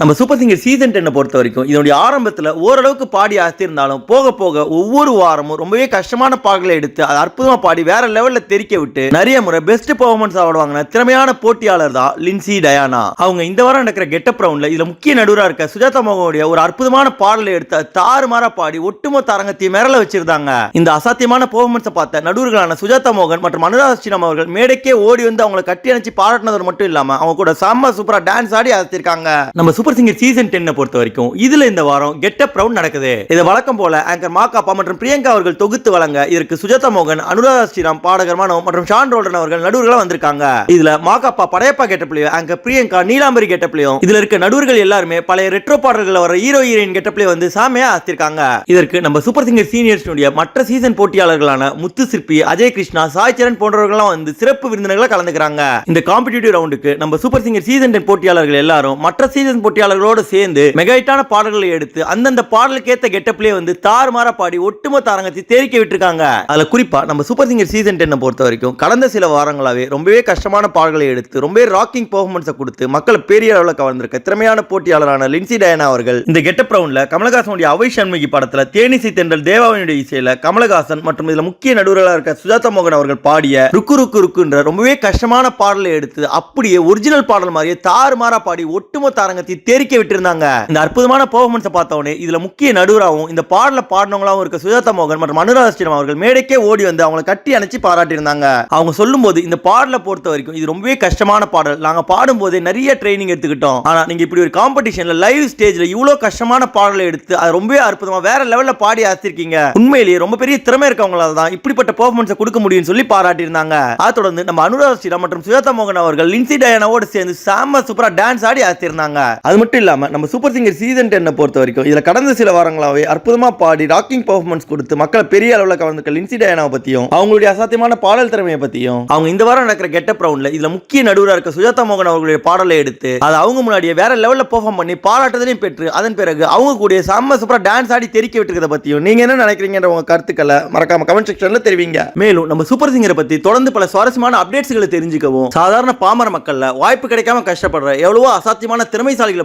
நம்ம super singer season டென்னை பொறுத்த வரைக்கும் இதனுடைய ஆரம்பத்தில் ஓரளவுக்கு பாடி அசத்திருந்தாலும் போக போக ஒவ்வொரு வாரமும் ரொம்பவே கஷ்டமான பாடலை எடுத்து அது அற்புதமாக பாடி வேற லெவலில் தெரிக்க விட்டு நிறைய முறை பெஸ்ட் பெர்ஃபார்மன்ஸ் அவார்டு வாங்கின திறமையான போட்டியாளர் தான் லின்சி டயானா அவங்க இந்த வாரம் நடக்கிற கெட்டப் ரவுண்டில் இதில் முக்கிய நடுவராக இருக்க சுஜாதா மோகனுடைய ஒரு அற்புதமான பாடலை எடுத்து தாறுமாறாக பாடி ஒட்டுமொத்த அரங்கத்தையும் மிரள வச்சிருந்தாங்க. இந்த அசாத்தியமான பெர்ஃபார்மன்ஸை பார்த்த நடுவர்களான சுஜாதா மோகன் மற்றும் அனுராக் ஸ்ரீராம் அவர்கள் மேடைக்கே ஓடி வந்து அவங்களை கட்டி அணைச்சு பாராட்டினது மட்டும் இல்லாமல் அவங்க கூட செம்ம சூப்பராக டான்ஸ் ஆடி அசத்திருக்காங்க. நம்ம சூப்பர் சூப்பர் சிங்கர் சீசன் டென்னை பொறுத்த வரைக்கும் இதுல இந்த வாரம் கெட்டப் ரவுண்ட் நடக்குது. இது வழக்கம் போல ஆங்கர் மாகாப்பா மற்றும் பிரியங்கா அவர்கள் தொகுத்து வழங்க இதற்கு சுஜாதா மோகன் அனுராதா ஸ்ரீராம் பாடகர் மனோ மற்றும் ஷான் ரோல்டன் அவர்கள் நடுவர்களா வந்திருக்காங்க. இதுல மாகாப்பா படையப்பா கெட்டப்லயும் ஆங்கர் பிரியங்கா நீலாம்பரி கெட்டப்லயும் இதுல இருக்க நடுவர்கள் எல்லாருமே பழைய ரெட்ரோ பாடல்கள் வர ஹீரோ ஹீரோயின் கெட்டப்லயே வந்து சாமியா ஆஸ்திருக்காங்க இதற்கு நம்ம சூப்பர் சிங்கர் சீனியர்ஸ்னுடைய மற்ற சீசன் போட்டியாளர்களான முத்து சிற்பி அஜய் கிருஷ்ணா சாய் சரண் போன்றவர்கள்லாம் வந்து சிறப்பு விருந்தினர்களா கலந்துக்கிறாங்க. இந்த காம்படிட்டிவ் ரவுண்டுக்கு நம்ம சூப்பர் சிங்கர் சீசன் டென் போட்டியாளர்கள் எல்லாரும் மற்ற சீசன் போட்டி போட்டியாளர்களோடு சேர்ந்து மெகாயிட்டான பாடல்களை எடுத்து அந்தந்த பாடலுக்கு ஏத்த கெட்டப்லயே வந்து தாறுமாற பாடி ஒட்டுமொத்த அரங்கத்தை தேரிக்க விட்டுருக்காங்க. அதுல குறிப்பா நம்ம சூப்பர் சிங்கர் சீசன் டென்னை பொறுத்த வரைக்கும் கடந்த சில வாரங்களாவே ரொம்பவே கஷ்டமான பாடல்களை எடுத்து ரொம்பவே ராக்கிங் பெர்ஃபார்மன்ஸை கொடுத்து மக்களை பெரிய அளவில் கவர்ந்திருக்க திறமையான போட்டியாளரான லின்சி டயனா அவர்கள் இந்த கெட்டப் ரவுண்ட்ல கமலஹாசனுடைய அவை சண்முகி படத்துல தேனிசை தென்றல் தேவாவினுடைய இசையில கமலஹாசன் மற்றும் இதுல முக்கிய நடுவர்களாக இருக்க சுஜாதா மோகன் அவர்கள் பாடிய ருக்கு ருக்கு ருக்குன்ற ரொம்பவே கஷ்டமான பாடலை எடுத்து அப்படியே ஒரிஜினல் பாடல் மாதிரியே தாறுமாறா பாடி ஒட்டுமொத்த அரங்கத்தை தேரிக்க விட்டிருந்தாங்க. இந்த அற்புதமான பெர்ஃபார்மன்ஸை பார்த்தவொடனே இதுல முக்கிய நடுவராகவும் இந்த பாடல பாடினவங்களாவும் இருக்க சுஜாதா மோகன் மற்றும் அனுராஸ்டிரம் அவர்கள் மேடைக்கே ஓடி வந்து அவங்களை கட்டி அணைச்சி பாராட்டியிருந்தாங்க. அவங்க சொல்லும்போது இந்த பாடலை பொறுத்த வரைக்கும் இது ரொம்பவே கஷ்டமான பாடல். நாங்க பாடும்போதே நிறைய ட்ரைனிங் எடுத்துக்கிட்டோம். ஆனா நீங்க இப்படி ஒரு காம்படிஷன்ல லைவ் ஸ்டேஜ்ல இவ்வளவு கஷ்டமான பாடலை எடுத்து அது ரொம்பவே அற்புதமா வேற லெவல்ல பாடி ஆசிருக்கீங்க. உண்மையிலேயே ரொம்ப பெரிய திறமை இருக்கவங்களால தான் இப்படிப்பட்ட பெர்ஃபார்மன்ஸை கொடுக்க முடியும்னு சொல்லி பாராட்டியிருந்தாங்க. அதை தொடர்ந்து நம்ம அனுராக் மற்றும் சுஜாதா மோகன் அவர்கள் லின்சி டயானாவோடு சேர்ந்து சாம சூப்பரா டான்ஸ் ஆடி ஆசிருந்தாங்க. அது மட்டும் இல்லாம நம்ம சூப்பர் சிங்கர் சீசன் டென்னை பொறுத்த வரைக்கும் இதில் கடந்த சில வாரங்களாவே அற்புதமா பாடி ராக்கிங் பர்ஃபார்மன்ஸ் கொடுத்து மக்களை பெரிய அளவில் கலந்துக்க லின்சி டயனாவை பற்றியும் அவங்களுடைய அசாத்தியமான பாடல் திறமையை பற்றியும் அவங்க இந்த வாரம் நடக்கிற கெட்டப் ரவுண்ட்ல இதில் முக்கிய நடுவராக இருக்க சுஜாதா மோகன் அவர்களுடைய பாடலை எடுத்து அது அவங்க முன்னாடியே வேற லெவலில் பெர்ஃபார்ம் பண்ணி பாராட்டுதலையும் பெற்று அதன் பிறகு அவங்க கூடிய செம்ம சூப்பரா டான்ஸ் ஆடி தெரிக்க விட்டுக்கிறத பற்றியும் நீங்க என்ன நினைக்கிறீங்கன்ற உங்க கருத்துக்களை மறக்காம கமெண்ட் செக்ஷன்ல தெரிவிங்க. மேலும் நம்ம சூப்பர் சிங்கரை பத்தி தொடர்ந்து பல சுவாரஸ்யமான அப்டேட்ஸ்களை தெரிஞ்சுக்கவும் சாதாரண பாமர மக்களில் வாய்ப்பு கிடைக்காம கஷ்டப்படுற எவ்வளவோ அசாத்தியமான திறமைசாலிகளை